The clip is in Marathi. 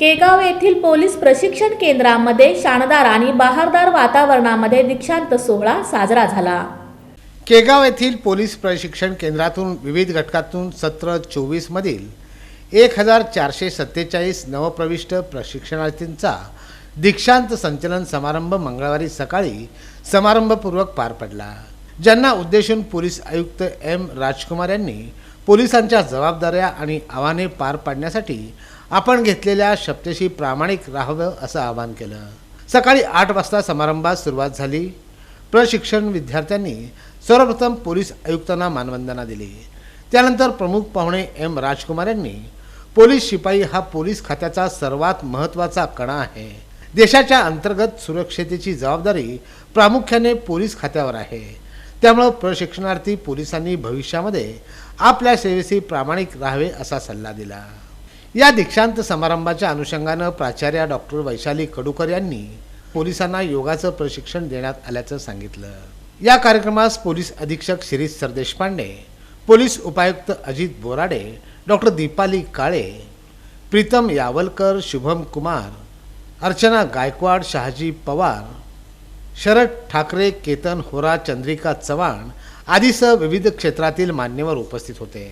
केगाव येथील पोलीस प्रशिक्षण केंद्रामध्ये शानदार आणि बहारदार वातावरणामध्ये दीक्षांत सोहळा साजरा झाला. केगाव येथील पोलीस प्रशिक्षण केंद्रातून विविध घटकातून सत्र चोवीसमधील एक हजार चारशे सत्तेचाळीस नवप्रविष्ट प्रशिक्षणार्थींचा दीक्षांत संचलन समारंभ मंगळवारी सकाळी समारंभपूर्वक पार पडला. ज्यांना उद्देशून पोलीस आयुक्त एम राजकुमार यांनी पोलिसांच्या जबाबदाऱ्या आणि आव्हाने पार पाडण्यासाठी आपण घेतलेल्या शपथेशी प्रामाणिक राहावं असं आवाहन केलं. सकाळी आठ वाजता समारंभात सुरुवात झाली. प्रशिक्षण विद्यार्थ्यांनी सर्वप्रथम पोलीस आयुक्तांना मानवंदना दिली. त्यानंतर प्रमुख पाहुणे एम राजकुमार यांनी पोलीस शिपाई हा पोलीस खात्याचा सर्वात महत्त्वाचा कणा आहे. देशाच्या अंतर्गत सुरक्षतेची जबाबदारी प्रामुख्याने पोलीस खात्यावर आहे. त्यामुळं प्रशिक्षणार्थी पोलिसांनी भविष्यामध्ये आपल्या सेवेशी प्रामाणिक राहावे असा सल्ला दिला. या दीक्षांत समारंभाच्या अनुषंगानं प्राचार्या डॉक्टर वैशाली कडूकर यांनी पोलिसांना योगाचं प्रशिक्षण देण्यात आल्याचं सांगितलं. या कार्यक्रमास पोलीस अधीक्षक शिरीष सरदेशपांडे पोलीस उपायुक्त अजित बोराडे डॉक्टर दीपाली काळे प्रीतम यावलकर शुभम कुमार अर्चना गायकवाड शहाजी पवार शरद ठाकरे केतन होरा चंद्रिका चव्हाण आदीसह विविध क्षेत्रातील मान्यवर उपस्थित होते.